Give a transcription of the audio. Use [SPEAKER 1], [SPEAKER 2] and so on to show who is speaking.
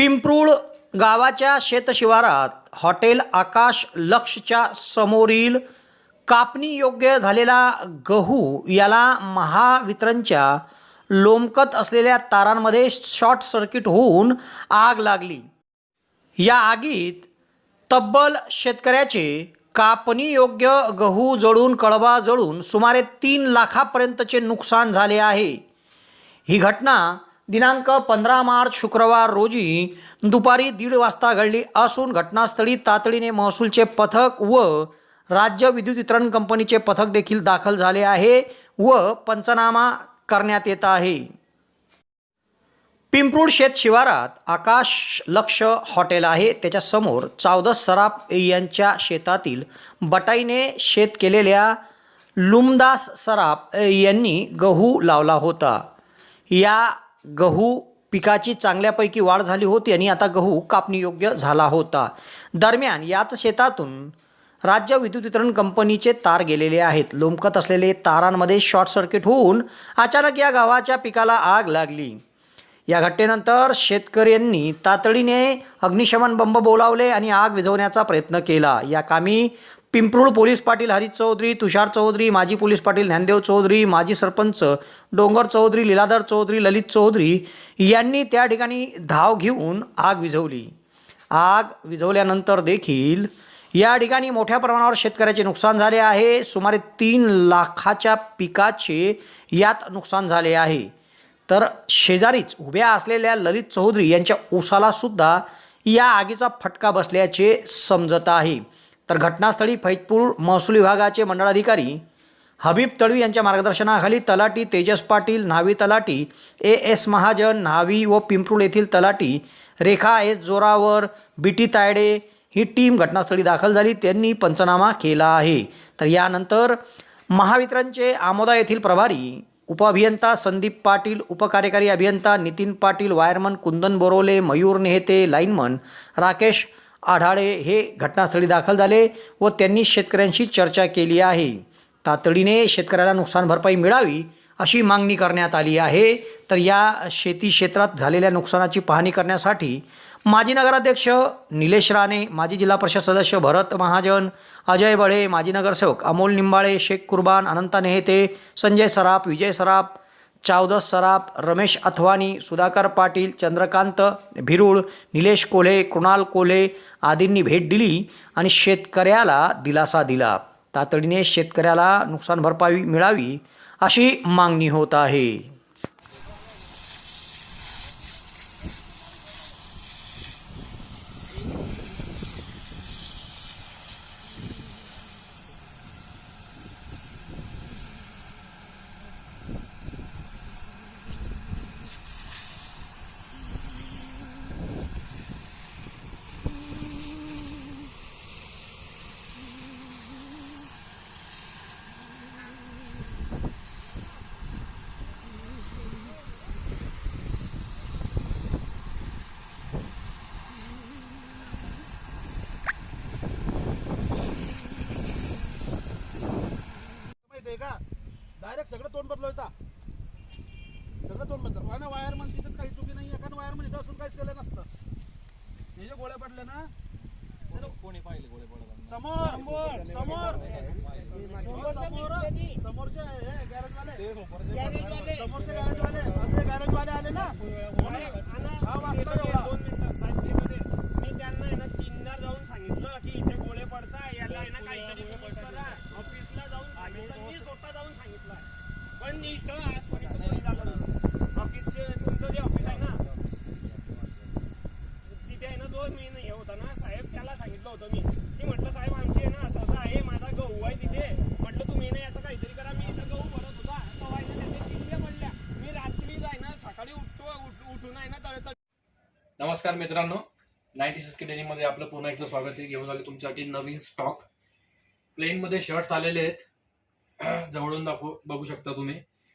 [SPEAKER 1] पिंपरूळ गावाच्या शेतशिवारात हॉटेल आकाश लक्षच्या समोरील कापणी योग्य झालेला गहू याला महावितरणच्या लोमकत असलेल्या तारांमध्ये शॉर्ट सर्किट होऊन आग लागली. या आगीत तब्बल शेतकऱ्याचे कापणी योग्य गहू जळून कळवा जळून सुमारे तीन लाखापर्यंतचे नुकसान झाले आहे. ही घटना दिनांक पंधरा मार्च शुक्रवार रोजी दुपारी दीड वाजता घडली असून घटनास्थळी तातडीने महसूलचे पथक व राज्य विद्युत वितरण कंपनीचे पथक देखील दाखल झाले आहे व पंचनामा करण्यात येत आहे पिंपरूड शेत शिवारात आकाश लक्ष हॉटेल आहे त्याच्यासमोर चावदस सराफ यांच्या शेतातील बटाईने शेत केलेल्या लुमदास सराफ यांनी गहू लावला होता या गहू पिकाची चांगल्यापैकी वाढ झाली होती आणि आता गहू कापणीयोग्य झाला होता. दरम्यान याच शेतातून राज्य विद्युत वितरण कंपनीचे तार गेलेले आहेत. लोंबकत असलेले तारांमध्ये शॉर्ट सर्किट होऊन अचानक या गावाच्या पिकाला आग लागली. या घटनेनंतर शेतकऱ्यांनी तातडीने अग्निशमन बंब बोलावले आणि आग विझवण्याचा प्रयत्न केला. या कामी पिंपरुळ पोलीस पाटील हरीश चौधरी तुषार चौधरी माजी पोलीस पाटील ज्ञानदेव चौधरी माजी सरपंच डोंगर चौधरी लीलाधर चौधरी ललित चौधरी यांनी त्या ठिकाणी धाव घेऊन आग विझवली. आग विझवल्यानंतर देखील या ठिकाणी मोठ्या प्रमाणावर शेतकऱ्याचे नुकसान झाले आहे. सुमारे तीन लाखाच्या पिकाचे यात नुकसान झाले आहे. तर शेजारीच उभ्या असलेल्या ललित चौधरी यांच्या ऊसाला सुद्धा या आगीचा फटका बसल्याचे समजत आहे. तर घटनास्थळी फैजपूर महसूल विभागाचे मंडळाधिकारी हबीब तळवी यांच्या मार्गदर्शनाखाली तलाटी तेजस पाटील न्हावी तलाटी ए एस महाजन न्हावी व पिंपरूळ येथील talathi Rekha S Joravar B T Tayde ही टीम घटनास्थळी दाखल झाली. त्यांनी पंचनामा केला आहे. तर यानंतर महावितरणचे आमोदा येथील प्रभारी उपअभियंता संदीप पाटील उपकार्यकारी अभियंता नितीन पाटील वायरमन कुंदन बोरोले मयूर नेहते लाईनमन राकेश आढाळे हे घटनास्थळी दाखल झाले व त्यांनी शेतकऱ्यांशी चर्चा केली आहे. तातडीने शेतकऱ्याला नुकसान भरपाई मिळावी अशी मागणी करण्यात आली आहे. तर या शेती क्षेत्रात झालेल्या नुकसानाची पाहणी करण्यासाठी माजी नगराध्यक्ष निलेश राणे माजी जिल्हा परिषद सदस्य भरत महाजन अजय बळे माजी नगरसेवक अमोल निंबाळे शेख कुर्बान अनंता नेहते संजय सराफ विजय सराफ चावदस सराफ रमेश अथवानी सुधाकर पाटील चंद्रकांत भिरुळ निलेश कोल्हे कृणाल कोल्हे आदींनी भेट दिली आणि शेतकऱ्याला दिलासा दिला. तातडीने शेतकऱ्याला नुकसान भरपाई मिळावी अशी मागणी होत आहे.
[SPEAKER 2] बदल होता सगळं तोंड बदल ना वायर मन तिथं काही चुकी नाही. कारण वायर मन इथं असून काहीच केलं नसतं. हे जे गोळ्या पडले ना
[SPEAKER 3] कोणी पाहिले गोळे पडताना
[SPEAKER 2] समोर समोर. समोर समोर समोरचे हे गॅरेज वाले. समोरचे गॅरेज वाले. आमचे गॅरेज वाले आले ना. हा वाजता एवढा.
[SPEAKER 4] मी त्यांना आहे ना तीनदा जाऊन सांगितलं की इथे गोळे पडताय याला आहे ना काहीतरी तुम्ही करा ऑफिसला जाऊन सांगितलं मी स्वतः जाऊन सांगितलं पण इथं आजपर्यंत ऑफिसचे तुमचं जे ऑफिस आहे ना तिथे आहे ना दोन महिने हे होता ना. साहेब त्याला सांगितलं होतं मी. की म्हटलं साहेब आमचे आहे ना असं असं आहे माझा गहू आहे तिथे. म्हटलं तुम्ही ना याचं काहीतरी करा. मी इथं गहू भरत होता. तेव्हा आहे ना त्याच्या शिंद्या पडल्या मी रात्री जाय ना सकाळी उठतो उठून आहे ना तळ
[SPEAKER 3] नमस्कार मित्रांनो. नाईन्टी सिक्समध्ये आपलं पुन्हा एकदा स्वागत आहे. घेऊन आले तुमच्यासाठी नवीन स्टॉक प्लेनमध्ये शर्ट्स आलेले आहेत. जवळून दाखवू बघू शकता तुम्ही.